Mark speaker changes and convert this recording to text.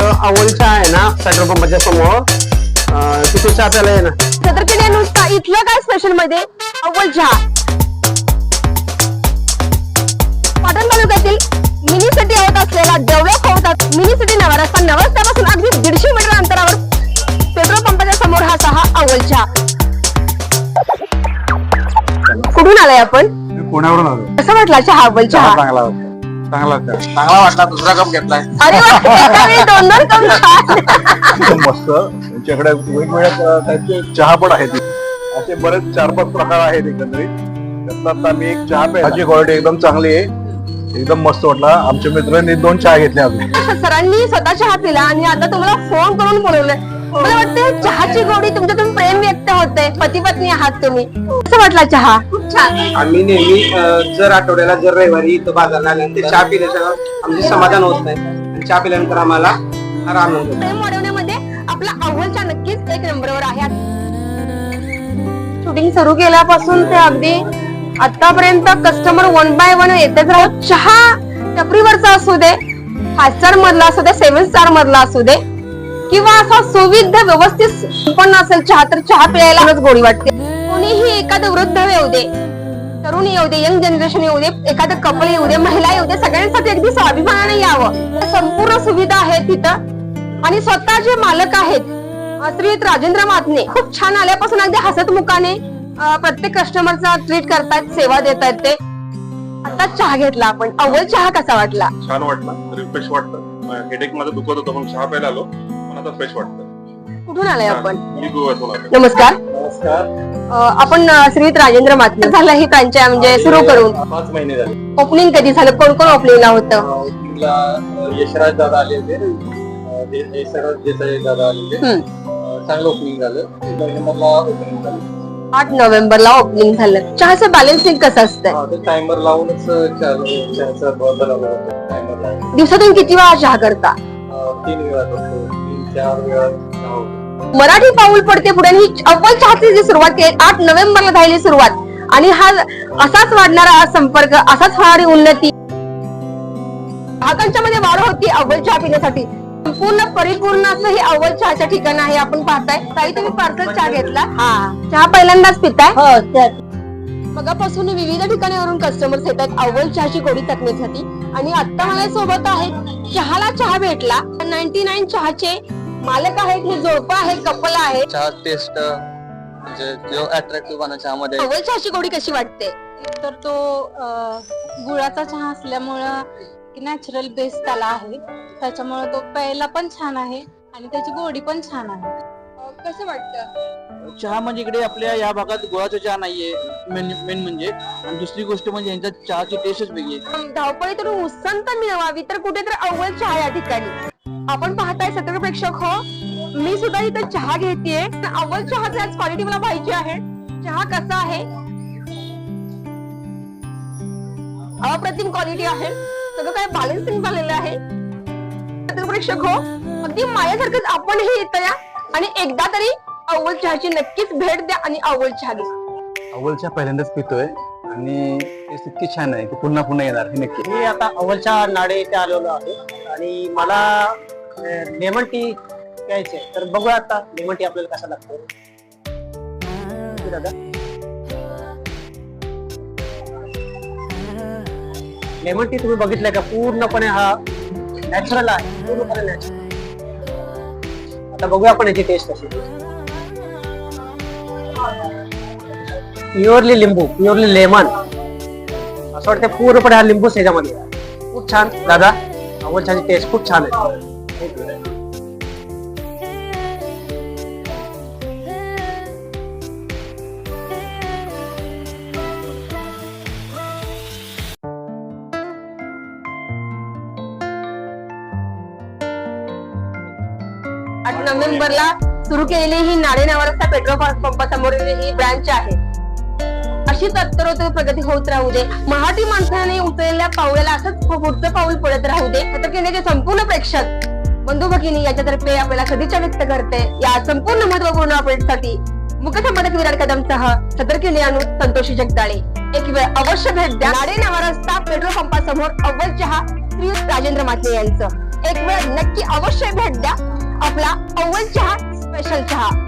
Speaker 1: अव्वल चहा आहे ना पेट्रोल पंपाच्या समोर. अं, तिथे चहा प्यायला आहे ना.
Speaker 2: छत्रपती नुसता इथलं काय स्पेशलमध्ये? अव्वल चहा. पाटण तालुक्यातील मिनी सिटी होत असलेला डेव्हलप होतात मिनी सिटी नवरस्ता नवरस्त्यापासून अगदी दीडशे मीटर अंतरावर पेट्रोल पंपाच्या समोर हा सहा अव्वल चहा. कुठून आलाय आपण?
Speaker 3: मी पुण्यावरून आलो
Speaker 2: कसं वाटला चहा अव्वल चहा
Speaker 3: चांगला होता. चांगला होता. चांगला वाटला दुसरा कप घेतलाय.
Speaker 2: अरे वा, एका वेळी दोन दोन कप चहा
Speaker 3: मस्त. त्यांच्याकडे वेगवेगळ्या टाईपचे चहा पण आहेत. असे बरेच चार पाच प्रकार आहेत एकंदरीत. त्यातला आता मी एक चहा प्यायची क्वालिटी एकदम चांगली आहे. एकदम मस्त वाटला. आमच्या मित्रांनी दोन चहा घेतले अजून.
Speaker 2: सरांनी स्वतः चहा पिला आणि आता तुम्हाला फोन करून बोलवलंय. मला वाटते चहाची गोडी तुमच्यातून प्रेम व्यक्त होते पती पत्नी आहात तुम्ही. कसं वाटला चहा? खूप छान.
Speaker 1: आम्ही नेहमी अं, जर आठवड्याला जर रविवारी इथं बाजारला आल्यानंतर चहा पिल्याचं आमचे समाधान होत नाही. आणि चहा पिल्यानंतर आम्हाला फार आनंद होतो.
Speaker 2: प्रेम वाढवण्यामध्ये आपला अव्वल चहा नक्कीच एक नंबरवर आहे. शूटिंग सुरू केल्यापासून ते अगदी आतापर्यंत कस्टमर वन बाय वन येतेच राहत चहा टपरीवरचा असू दे फाय स्टार मधला असू दे सेव्हन स्टार मधला असू दे किंवा असा सुविध व्यवस्थित संपन्न असेल चहा तर चहा प्यायलाच गोडी वाटते. कोणीही एखादं वृद्ध येऊ दे तरुण येऊ दे यंग जनरेशन येऊ दे एखादं कपल येऊ दे महिला येऊ दे सगळ्यांसाठी अगदी स्वाभिमानाने यावं. संपूर्ण सुविधा आहेत तिथं. आणि स्वतः जे मालक आहेत श्रीयुत राजेंद्र मातने खूप छान आल्यापासून अगदी हसत मुखाने प्रत्येक कस्टमरचा ट्रीट करतायत सेवा देत आहेत ते. आता चहा घेतला आपण. अव्वल चहा कसा वाटला?
Speaker 4: छान वाटला. रिफ्रेश वाटतं. हेडेक माझं दुखत होतं पण चहा प्यायला आलो. पण आता फ्रेश वाटतं.
Speaker 2: कुठून आलाय आपण?
Speaker 4: मी गोव्यातून आलो
Speaker 2: नमस्कार.
Speaker 3: नमस्कार.
Speaker 2: अं, आपण अं, श्रीयुत राजेंद्र मातने झालं ही फ्रँचाय म्हणजे सुरू करून.
Speaker 3: पाच महिने झाले.
Speaker 2: ओपनिंग कधी झालं? कोण कोण ओपनिंगला होतं?
Speaker 3: ओपनिंगला यशराज दादा आले होते. अं, यशराज देसाई दादा आले होते.
Speaker 2: हम्म.
Speaker 3: अं, चांगलं ओपनिंग झालं. नोव्हेंबरला ओपनिंग झालं.
Speaker 2: आठ नोव्हेंबरला ओपनिंग झालं. चहाचं बॅलन्सिंग कसं असतंय?
Speaker 3: हा, ते टायमर लावूनच चहा- चहाचं बनवलं होतं. टायमर लावून.
Speaker 2: दिवसातून किती वेळा चहा करता?
Speaker 3: अं, तीन वेळा करतो. चार वेळा.
Speaker 2: मराठी पाऊल पडते पुढे ही अव्वल चहाची जी सुरुवात केली आठ नोव्हेंबरला झालेली सुरुवात. आणि हा असाच वाढणारा संपर्क असाच होणारी उन्नती. ग्राहकांच्या मध्ये वाढ होती अव्वल चहा पिण्यासाठी. संपूर्ण परिपूर्ण असं हे अव्वल चहाच्या ठिकाण आहे आपण पाहताय. ताई तुम्ही पार्सल चहा घेतला? हा. चहा पहिल्यांदाच पिताय? हो मगापासून विविध ठिकाणावरून कस्टमर्स येतात अव्वल चहाची गोडी तकण्यासाठी आणि आता माझ्या सोबत आहेत चहाला चहा भेटला. नाईन्टी नाईन चहाचे मालक आहेत हे जोडपं आहे कपल आहे
Speaker 5: चहा टेस्ट म्हणजे जो अट्रॅक्टिव्ह चहामध्ये
Speaker 2: अव्वल चहाची गोडी कशी वाटते?
Speaker 6: तर तो अ, गुळाचा चहा असल्यामुळं नॅचरल बेस त्याला आहे. त्याच्यामुळे तो प्यायला पण छान आहे आणि त्याची गोडी पण छान आहे.
Speaker 2: कसं वाटतं?
Speaker 5: चहा म्हणजे इकडे आपल्या या भागात गुळाचा चहा नाहीये मेन मेन म्हणजे. आणि दुसरी गोष्ट म्हणजे यांच्या चहाची टेस्टच वेगळी आहे.
Speaker 2: धावपळीतून उसंत मिळवावी तर कुठेतरी अव्वल चहा या ठिकाणी. आपण पाहताय सतर्क प्रेक्षक हो. मी सुद्धा इथं चहा घेतेय. अव्वल चहाची आज क्वालिटी मला पाहिजे आहे. चहा कसा आहे? अप्रतिम क्वालिटी आहे. सगळं काय बॅलन्सिंग झालेलं आहे. सतर्क प्रेक्षक हो. अगदी माझ्यासारखंच आपणही इथं या. आणि एकदा तरी अव्वल चहाची नक्कीच भेट द्या आणि अव्वल चहा घ्या.
Speaker 7: अव्वलच्या पहिल्यांदाच पितोय. आणि टेस्ट इतकी छान आहे की पुन्हा पुन्हा येणार हे नक्की.
Speaker 1: मी आता अव्वलच्या नाडे इथे आलेलो आहे. आणि मला लेमन टी प्यायचे. तर बघूया आता लेमन टी आपल्याला कसा लागतो. दादा. लेमन टी तुम्ही बघितलंय का? पूर्णपणे हा नॅचरल आहे. पूर्णपणे नॅचरल आता बघूया आपण याची टेस्ट कशी प्युअरली लिंबू प्युअरली लेमन. असं वाटतं पूर्णपणे हा लिंबूच ह्याच्यामध्ये आहे. खूप छान. दादा अव्वल चहाची टेस्ट खूप छान आहे.
Speaker 2: आठ नोव्हेंबरला सुरू केलेली ही नाडे नवरस्ता पेट्रोल पंपासमोरील ही ब्रँच आहे. अशी तत्परोत्तर प्रगती होत राहू दे. मराठी माणसाने उचललेल्या पावलाला असंच पुढचं पाऊल पडत राहू दे. तर संपूर्ण प्रेक्षक बंधू भगिनी याच्यातर्फे आपल्याला सदिच्छा व्यक्त करते. या संपूर्ण महत्त्वपूर्ण अपडेटसाठी मुखसंपादक विराट कदमसह सदर केले संतोषी जगदाळे. एक वेळ अवश्य भेट द्या. नाडे नवरस्ता पेट्रोल पंपासमोर अव्वल चहा श्री राजेंद्र माते यांचं. एक वेळ नक्की अवश्य भेट द्या. आपला अव्वल चहा स्पेशल चहा.